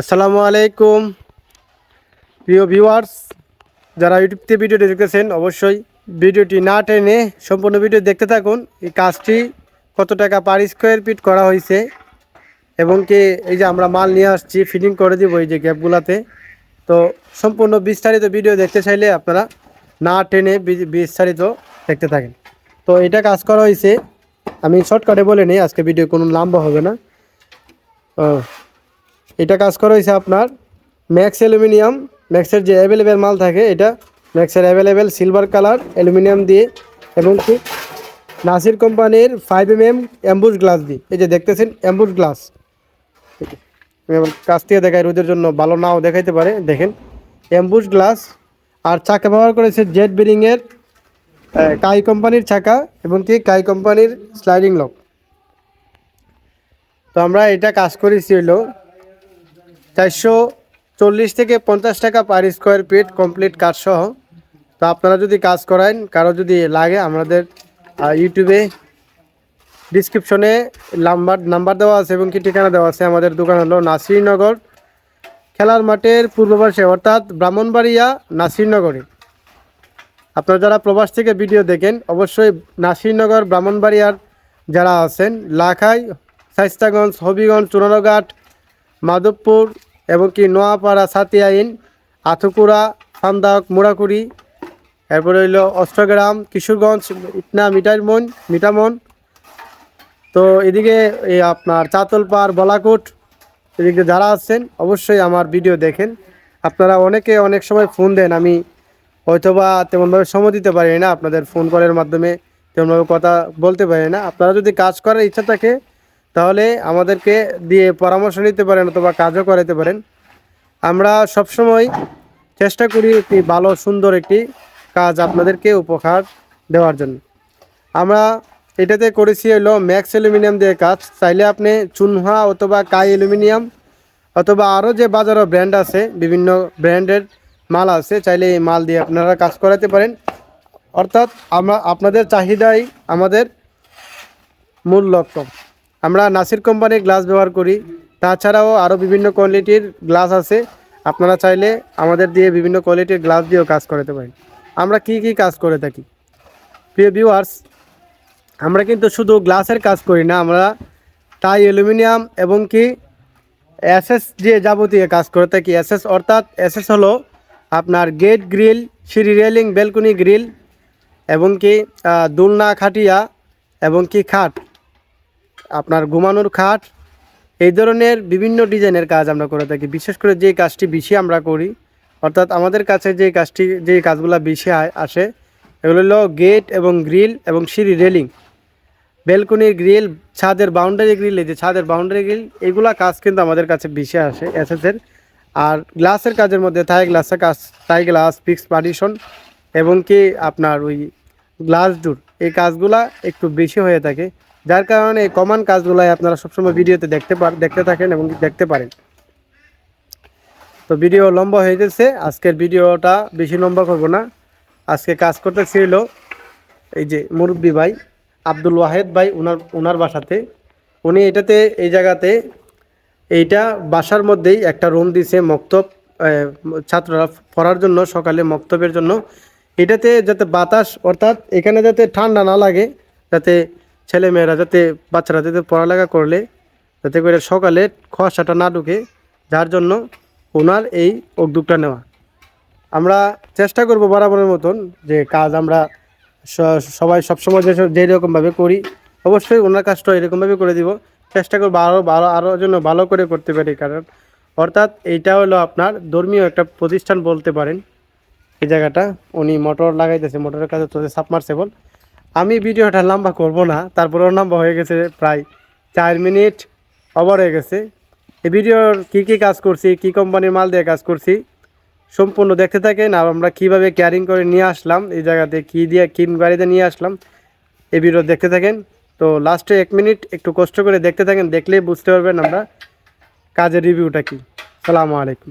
আসসালামু আলাইকুম। প্রিয় ভিউয়ার্স যারা ইউটিউবতে ভিডিওটি দেখতেছেন, অবশ্যই ভিডিওটি না টেনে সম্পূর্ণ ভিডিও দেখতে থাকুন। এই কাজটি কত টাকা পার স্কোয়ার ফিট করা হয়েছে এবং কি এই যে আমরা মাল নিয়ে আসছি ফিটিং করে দিব এই যে গ্যাপগুলাতে তো সম্পূর্ণ বিস্তারিত ভিডিও দেখতে চাইলে আপনারা না টেনে বিস্তারিত দেখতে থাকেন। তো এটা কাজ করা হয়েছে। আমি শর্টকাটে বলে নিই, আজকে ভিডিও কোনো লম্বা হবে না। এটা কাজ করা হয়েছে আপনার ম্যাক্স অ্যালুমিনিয়াম, ম্যাক্সের যে অ্যাভেলেবেল মাল থাকে এটা ম্যাক্সের অ্যাভেলেবেল সিলভার কালার অ্যালুমিনিয়াম দিয়ে এবং কি নাসির কোম্পানির ফাইভ এম এম অ্যাম্বুজ গ্লাস দিয়ে। এই যে দেখতেছেন অ্যাম্বুজ গ্লাস কাছ থেকে দেখাই, রোদের জন্য ভালো নাও দেখাইতে পারে। দেখেন অ্যাম্বুজ গ্লাস আর চাকা ব্যবহার করেছে জেট বিরিংয়ের কাই কোম্পানির চাকা এবং কি কাই কোম্পানির স্লাইডিং লক তো আমরা এটা কাজ করেছি হলো চারশো চল্লিশ থেকে পঞ্চাশ টাকা পার স্কোয়ার ফিট কমপ্লিট কাজ সহ। তো আপনারা যদি কাজ করান, কারও যদি লাগে, আমাদের ইউটিউবে ডিসক্রিপশনে নাম্বার নাম্বার দেওয়া আছে এবং কি ঠিকানা দেওয়া আছে, আমাদের দোকান হলো নাসিরনগর, খেলার মাঠের পূর্ব পাশে, অর্থাৎ ব্রাহ্মণবাড়িয়া নাসিরনগরে। আপনারা যারা প্রবাস থেকে ভিডিও দেখেন, অবশ্যই নাসিরনগর, ব্রাহ্মণবাড়িয়ার যারা আছেন, লাখাই, শাইস্তাগঞ্জ, হবিগঞ্জ চুনারঘাট মাধবপুর এবং কি নোয়াপাড়া সাতিয়াইন আথুকুড়া সান্দাক মুড়াকুড়ি, এরপরে হইল অষ্টগ্রাম, কিশোরগঞ্জ, ইটনা মিটারমন মিটামন তো এদিকে এই আপনার চাতলপাড় বলাকুট, এদিকে যারা আছেন অবশ্যই আমার ভিডিও দেখেন। আপনারা অনেকে অনেক সময় ফোন দেন, আমি হয়তোবা তেমনভাবে সময় দিতে পারি না আপনাদের ফোন কলের মাধ্যমে, তেমনভাবে কথা বলতে পারি না। আপনারা যদি কাজ করার ইচ্ছা থাকে তাহলে আমাদেরকে দিয়ে পরামর্শ নিতে পারেন অথবা কাজও করাতে পারেন। আমরা সবসময় চেষ্টা করি একটি ভালো, সুন্দর একটি কাজ আপনাদেরকে উপহার দেওয়ার জন্য। আমরা এটাতে করেছি হলো ম্যাক্স অ্যালুমিনিয়াম দিয়ে কাজ। চাইলে আপনি চুনহা অথবা কাই অ্যালুমিনিয়াম অথবা আরও যে বাজারও ব্র্যান্ড আছে, বিভিন্ন ব্র্যান্ডের মাল আছে, চাইলে এই মাল দিয়ে আপনারা কাজ করাতে পারেন। অর্থাৎ আমরা আপনাদের চাহিদাই আমাদের মূল লক্ষ্য। আমরা নাসির কোম্পানির গ্লাস ব্যবহার করি। তাছাড়াও আরও বিভিন্ন কোয়ালিটির গ্লাস আছে। আপনারা চাইলে আমাদের দিয়ে বিভিন্ন কোয়ালিটির গ্লাস দিয়েও কাজ করাতে পারেন। আমরা কি কি কাজ করে থাকি? প্রিয় ভিউয়ার্স আমরা কিন্তু শুধু গ্লাসের কাজ করি না, আমরা টাই অ্যালুমিনিয়াম এবং কি এসএস দিয়ে যাবতীয় কাজ করে থাকি। এসএস অর্থাৎ এসএস হলো আপনার গেট গ্রিল সিঁড়ি রেলিং বেলকনি গ্রিল এবং কি দোলনা খাটিয়া এবং কি খাট। আপনার ঘুমানোর খাট, এই ধরনের বিভিন্ন ডিজাইনের কাজ আমরা করে থাকি। বিশেষ করে যে কাজটি বেশি আমরা করি, অর্থাৎ আমাদের কাছে যে কাজটি, যে কাজগুলো বেশি আসে, এগুলো হলো গেট এবং গ্রিল এবং সিঁড়ি রেলিং। বেলকনির গ্রিল, ছাদের বাউন্ডারি গ্রিল, এই যে ছাদের বাউন্ডারি গ্রিল, এগুলা কাজ কিন্তু আমাদের কাছে বেশি আসে এসএসের। আর গ্লাসের কাজের মধ্যে থাই গ্লাসের কাজ, থাই গ্লাস ফিক্স পার্টিশন এবং কি আপনার ওই গ্লাস ডোর, এই কাজগুলা একটু বেশি হয়ে থাকে। যার কারণে এই কমন কাজগুলাই আপনারা সবসময় ভিডিওতে দেখতে পার দেখতে থাকেন এবং দেখতে পারেন। তো ভিডিও লম্বা হয়ে গেছে, আজকের ভিডিওটা বেশি লম্বা করব না। আজকে কাজ করতে ছিল এই যে মুরব্বী ভাই, আব্দুল ওয়াহেদ ভাই ওনার ওনার বাসাতে। উনি এটাতে, এই জায়গাতে, এইটা বাসার মধ্যেই একটা রুম দিছে মক্তব ছাত্ররা পড়ার জন্য, সকালে মক্তবের জন্য। এটাতে যাতে বাতাস, অর্থাৎ এখানে যাতে ঠান্ডা না লাগে, যাতে ছেলেমেয়েরা যাতে, বাচ্চারা যাতে পড়ালেখা করলে, যাতে করে সকালে খসাটা না ঢুকে, যার জন্য ওনার এই উদ্যোগটা নেওয়া। আমরা চেষ্টা করব বরাবরের মতন যে কাজ আমরা সবাই সবসময় যে যেরকমভাবে করি, অবশ্যই ওনার কাজটা এরকমভাবে করে দিব। চেষ্টা করব আরও ভালো আরও যেন ভালো করে করতে পারি, কারণ অর্থাৎ এইটা হলো আপনার ধর্মীয় একটা প্রতিষ্ঠান বলতে পারেন। এই জায়গাটা উনি মোটর লাগাইতেছে, মোটরের কাছে চলছে সাবমার্সেবল আমি ভিডিওটা লম্বা করব না, তারপরেও লম্বা হয়ে গেছে প্রায় চার মিনিট ওভার হয়ে গেছে। এই ভিডিওর কী কী কাজ করছি, কী কোম্পানির মাল দিয়ে কাজ করছি, সম্পূর্ণ দেখতে থাকেন আর আমরা কীভাবে ক্যারিং করে নিয়ে আসলাম, এই জায়গাতে কী দিয়ে কী গাড়িতে নিয়ে আসলাম, এই ভিডিও দেখতে থাকেন। তো লাস্টে এক মিনিট একটু কষ্ট করে দেখতে থাকেন, দেখলেই বুঝতে পারবেন আমরা কাজের রিভিউটা কী। সালামু আলাইকুম।